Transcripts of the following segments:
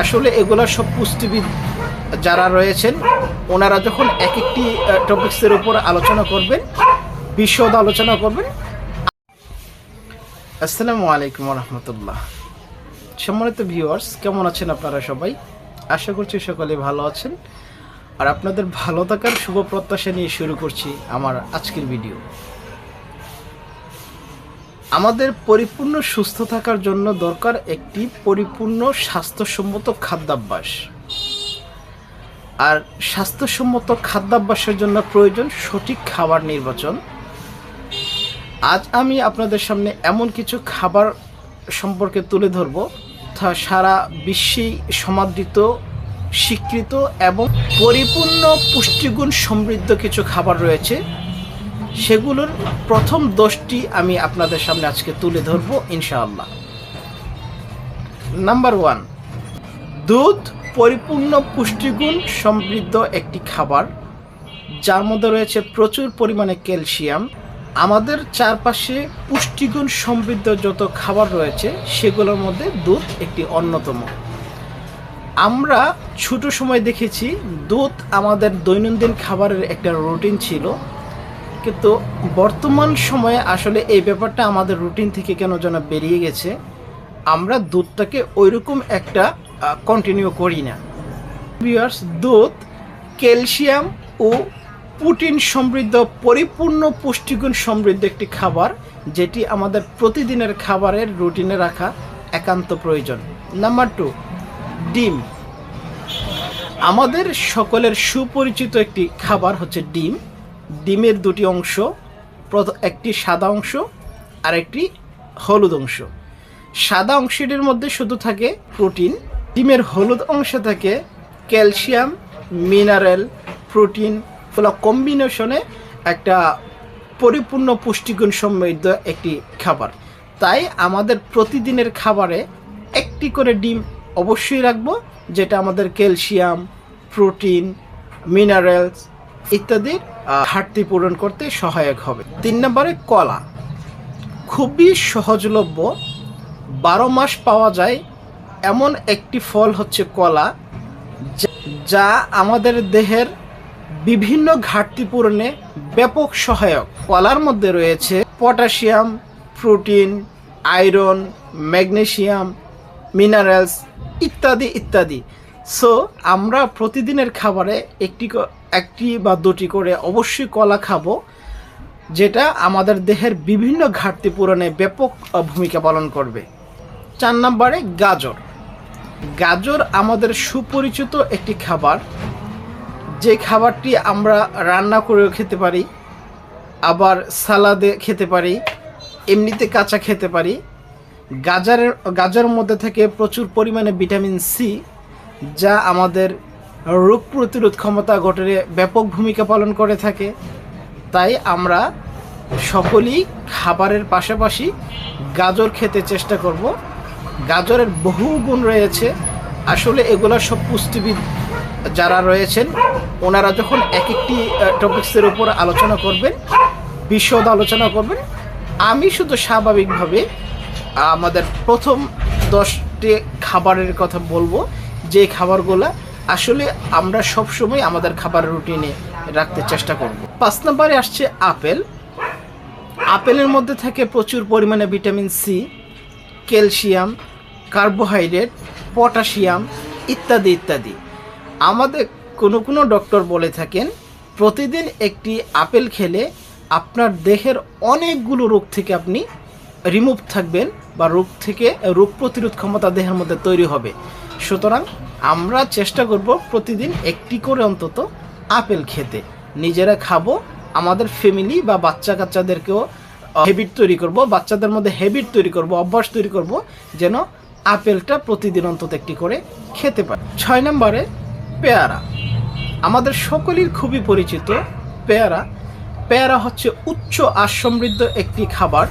আসলে এগুলো সব পুষ্টিবিদ যারা রয়েছেন, ওনারা যখন এক একটি টপিক্সের উপর আলোচনা করবেন, বিশদ আলোচনা করবেন, আসসালামু আলাইকুম রহমতুল্লাহ সম্মানিত ভিউয়ার্স কেমন আছেন আপনারা সবাই? আশা করছি সকলে ভালো আছেন। আর আপনাদের ভালো থাকার শুভ প্রত্যাশা নিয়ে শুরু করছি আমার আজকের ভিডিও আমাদের পরিপূর্ণ সুস্থ থাকার জন্য দরকার একটি পরিপূর্ণ স্বাস্থ্যসম্মত খাদ্যাভ্যাস। আর স্বাস্থ্যসম্মত খাদ্যাভ্যাসের জন্য প্রয়োজন সঠিক খাবার নির্বাচন। আজ আমি আপনাদের সামনে এমন কিছু খাবার সম্পর্কে তুলে ধরব তা সারা বিশ্বেই সমাদৃত, স্বীকৃত এবং পরিপূর্ণ পুষ্টিগুণ সমৃদ্ধ কিছু খাবার রয়েছে। সেগুলোর প্রথম দশটি আমি আপনাদের সামনে আজকে তুলে ধরবো, ইনশাআল্লাহ। নাম্বার ওয়ান দুধ পরিপূর্ণ পুষ্টিগুণ সমৃদ্ধ একটি খাবার, যার মধ্যে রয়েছে প্রচুর পরিমাণে ক্যালসিয়াম। আমাদের চারপাশে পুষ্টিগুণ সমৃদ্ধ যত খাবার রয়েছে, সেগুলোর মধ্যে দুধ একটি অন্যতম। আমরা ছোট সময় দেখেছি, দুধ আমাদের দৈনন্দিন খাবারের একটা রুটিন ছিল। কিন্তু বর্তমান সময়ে আসলে এই ব্যাপারটা আমাদের রুটিন থেকে কেন যেন বেরিয়ে গেছে, আমরা দুধটাকে ওইরকম একটা কন্টিনিউ করি না। ভিউয়ার্স দুধ, ক্যালসিয়াম ও প্রোটিন সমৃদ্ধ, পরিপূর্ণ পুষ্টিগুণ সমৃদ্ধ একটি খাবার, যেটি আমাদের প্রতিদিনের খাবারের রুটিনে রাখা একান্ত প্রয়োজন। নাম্বার টু ডিম। আমাদের সকলের সুপরিচিত একটি খাবার হচ্ছে ডিম। ডিমের দুটি অংশ একটি সাদা অংশ আর একটি হলুদ অংশ। সাদা অংশটির মধ্যে শুধু থাকে প্রোটিন, ডিমের হলুদ অংশে থাকে ক্যালসিয়াম, মিনারেল, প্রোটিন, ফুলা কম্বিনেশনে একটা পরিপূর্ণ পুষ্টিগুণ সমৃদ্ধ একটি খাবার। তাই আমাদের প্রতিদিনের খাবারে একটি করে ডিম অবশ্যই রাখব, যেটা আমাদের ক্যালসিয়াম, প্রোটিন, মিনারেলস ইত্যাদির ঘাটতি পূরণ করতে সহায়ক হবে। তিন নম্বরে কলা। খুবই সহজলভ্য। বারো মাস পাওয়া যায় এমন একটি ফল হচ্ছে কলা, যা- আমাদের দেহের বিভিন্ন ঘাটতি পূরণে ব্যাপক সহায়ক। কলার মধ্যে রয়েছে potassium, protein, iron, magnesium, minerals ইত্যাদি ইত্যাদি। সো, আমরা প্রতিদিনের খাবারে একটি একটি বা দুটি করে অবশ্যই কলা খাব, যেটা আমাদের দেহের বিভিন্ন ঘাটতি পূরণে ব্যাপক ভূমিকা পালন করবে। চার নম্বরে গাজর। গাজর আমাদের সুপরিচিত একটি খাবার। যে খাবারটি আমরা রান্না করেও খেতে পারি, আবার সালাদে খেতে পারি, এমনিতে কাঁচা খেতে পারি। গাজরের গাজরের মধ্যে থেকে প্রচুর পরিমাণে ভিটামিন সি, যা আমাদের রোগ প্রতিরোধ ক্ষমতা গঠনে ব্যাপক ভূমিকা পালন করে থাকে। তাই আমরা সকলেই খাবারের পাশাপাশি গাজর খেতে চেষ্টা করব। গাজরের বহু গুণ রয়েছে। আসলে এগুলো সব পুষ্টিবিদ যারা রয়েছেন, ওনারা যখন এক একটি টপিক্সের উপর আলোচনা করবেন, বিশদ আলোচনা করবেন, আমি শুধু স্বাভাবিকভাবে আমাদের প্রথম দশটি খাবারের কথা বলব। যে খাবারগুলো আসলে আমরা সবসময় আমাদের খাবার রুটিনে রাখতে চেষ্টা করব। পাঁচ নম্বরে আসছে আপেল। আপেলের মধ্যে থাকে প্রচুর পরিমাণে vitamin C, calcium, carbohydrate, potassium ইত্যাদি ইত্যাদি। আমাদের কোনো কোনো ডক্টর বলে থাকেন, প্রতিদিন একটি আপেল খেলে আপনার দেহের অনেকগুলো রোগ থেকে আপনি রিমুভ থাকবেন বা রোগ থেকে, রোগ প্রতিরোধ ক্ষমতা দেহের মধ্যে তৈরি হবে। সুতরাং আমরা চেষ্টা করব প্রতিদিন একটি করে অন্তত আপেল খেতে। নিজেরা খাব, আমাদের ফ্যামিলি বা বাচ্চা কাচ্চাদেরকেও হ্যাবিট তৈরি করব, বাচ্চাদের মধ্যে হ্যাবিট তৈরি করব, অভ্যাস তৈরি করব, যেন আপেলটা প্রতিদিন অন্তত একটি করে খেতে পারে। ছয় নম্বরে পেয়ারা। আমাদের সকলের খুবই পরিচিত পেয়ারা। পেয়ারা হচ্ছে উচ্চ আর সমৃদ্ধ একটি খাবার।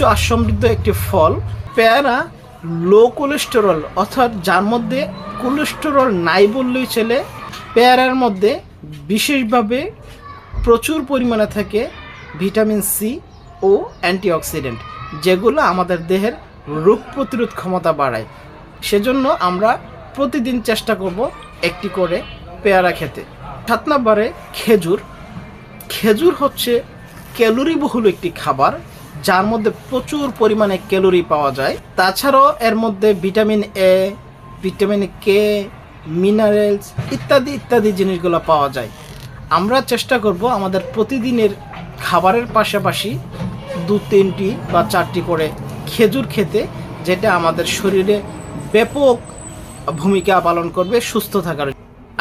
উচ্চ আশ সমৃদ্ধ একটি ফল, পেয়ারা লো কোলেস্টেরল অর্থাৎ যার মধ্যে কোলেস্টেরল নাই বললেই চলে, পেয়ারার মধ্যে বিশেষভাবে প্রচুর পরিমাণে থাকে ভিটামিন সি ও অ্যান্টিঅক্সিডেন্ট, যেগুলো আমাদের দেহের রোগ প্রতিরোধ ক্ষমতা বাড়ায়। সেজন্য আমরা প্রতিদিন চেষ্টা করব একটি করে পেয়ারা খেতে। সাত নম্বরে খেজুর। খেজুর হচ্ছে ক্যালোরি বহুল একটি খাবার যার মধ্যে প্রচুর পরিমাণে ক্যালোরি পাওয়া যায়। তাছাড়াও এর মধ্যে vitamin A vitamin K minerals ইত্যাদি ইত্যাদি জিনিসগুলো পাওয়া যায়। আমরা চেষ্টা করব আমাদের প্রতিদিনের খাবারের পাশাপাশি দু, তিনটি বা চারটি করে খেজুর খেতে, যেটা আমাদের শরীরে ব্যাপক ভূমিকা পালন করবে সুস্থ থাকার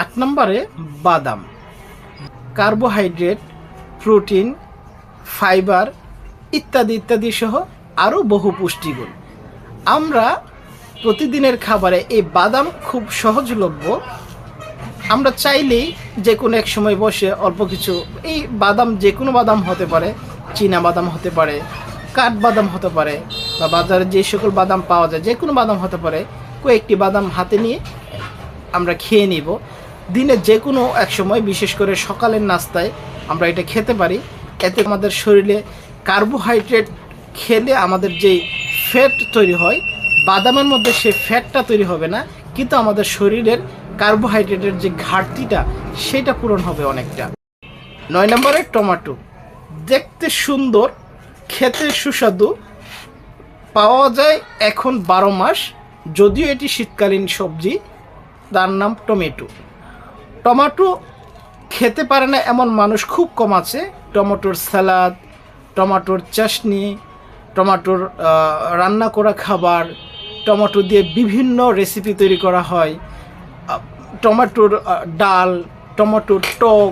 আট নম্বরে বাদাম। কার্বোহাইড্রেট, প্রোটিন, ফাইবার ইত্যাদি ইত্যাদি সহ আরও বহু পুষ্টিগুণ। আমরা প্রতিদিনের খাবারে এই বাদাম খুব সহজলভ্য। আমরা চাইলেই যে কোনো এক সময় বসে অল্প কিছু, এই বাদাম যে কোনো বাদাম হতে পারে, চীনা বাদাম হতে পারে, কাঠ বাদাম হতে পারে, বা বাজারে যে সকল বাদাম পাওয়া যায় যে কোনো বাদাম হতে পারে, কয়েকটি বাদাম হাতে নিয়ে আমরা খেয়ে নিব। দিনে যে কোনো এক সময়, বিশেষ করে সকালের নাস্তায় আমরা এটা খেতে পারি। এতে আমাদের শরীরে কার্বোহাইড্রেট খেলে আমাদের যে ফ্যাট তৈরি হয়, বাদামের মধ্যে সেই ফ্যাটটা তৈরি হবে না, কিন্তু আমাদের শরীরের কার্বোহাইড্রেটের যে ঘাটতিটা, সেটা পূরণ হবে অনেকটা। নয় নম্বরে টমাটো। দেখতে সুন্দর, খেতে সুস্বাদু, পাওয়া যায় এখন বারো মাস, যদিও এটি শীতকালীন সবজি, তার নাম টমেটো। টমেটো খেতে পারে না এমন মানুষ খুব কম আছে, টমেটোর স্যালাদ টমেটোর চাশনি, টমাটোর রান্না করা খাবার, টমাটো দিয়ে বিভিন্ন রেসিপি তৈরি করা হয়। টমেটোর ডাল, টমেটোর টক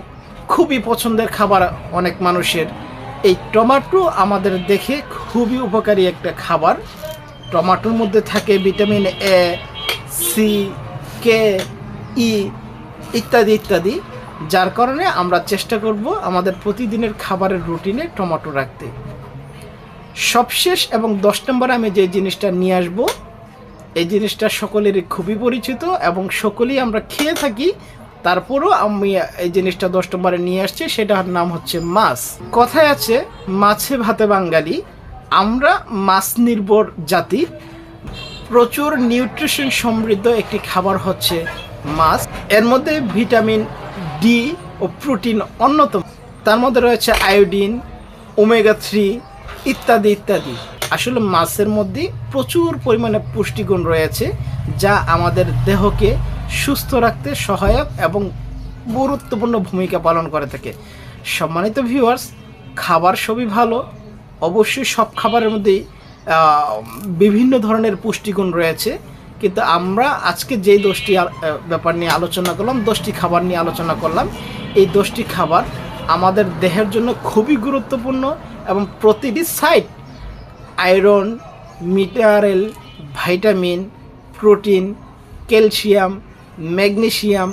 খুবই পছন্দের খাবার অনেক মানুষের। এই টমাটো আমাদের দেখে খুবই উপকারী একটা খাবার। টমাটোর মধ্যে থাকে ভিটামিন এ সি কে ই ইত্যাদি ইত্যাদি। যার কারণে আমরা চেষ্টা করব আমাদের প্রতিদিনের খাবারের রুটিনে টমেটো রাখতে। সবশেষ এবং দশ নম্বরে আমি যে জিনিসটা নিয়ে আসব, এই জিনিসটা সকলেরই খুবই পরিচিত এবং সকলেই আমরা খেয়ে থাকি। তারপরও আমি এই জিনিসটা দশ নম্বরে নিয়ে আসছি, সেটার নাম হচ্ছে মাছ। কথায় আছে, মাছে ভাতে বাঙালি। আমরা মাছ নির্ভর জাতি। প্রচুর নিউট্রিশন সমৃদ্ধ একটি খাবার হচ্ছে মাছ। এর মধ্যে ভিটামিন ডি ও প্রোটিন অন্যতম। তার মধ্যে রয়েছে আয়োডিন ওমেগা থ্রি ইত্যাদি ইত্যাদি। আসলে মাছের মধ্যে প্রচুর পরিমাণে পুষ্টিগুণ রয়েছে, যা আমাদের দেহকে সুস্থ রাখতে সহায়ক এবং গুরুত্বপূর্ণ ভূমিকা পালন করে থাকে। সম্মানিত ভিউয়ার্স খাবার সবই ভালো, অবশ্যই সব খাবারের মধ্যেই বিভিন্ন ধরনের পুষ্টিগুণ রয়েছে। কিন্তু আমরা আজকে যেই দশটি ব্যাপার নিয়ে আলোচনা করলাম, দশটি খাবার নিয়ে আলোচনা করলাম, এই দশটি খাবার আমাদের দেহের জন্য খুবই গুরুত্বপূর্ণ এবং প্রতিটি site iron mineral vitamin protein calcium magnesium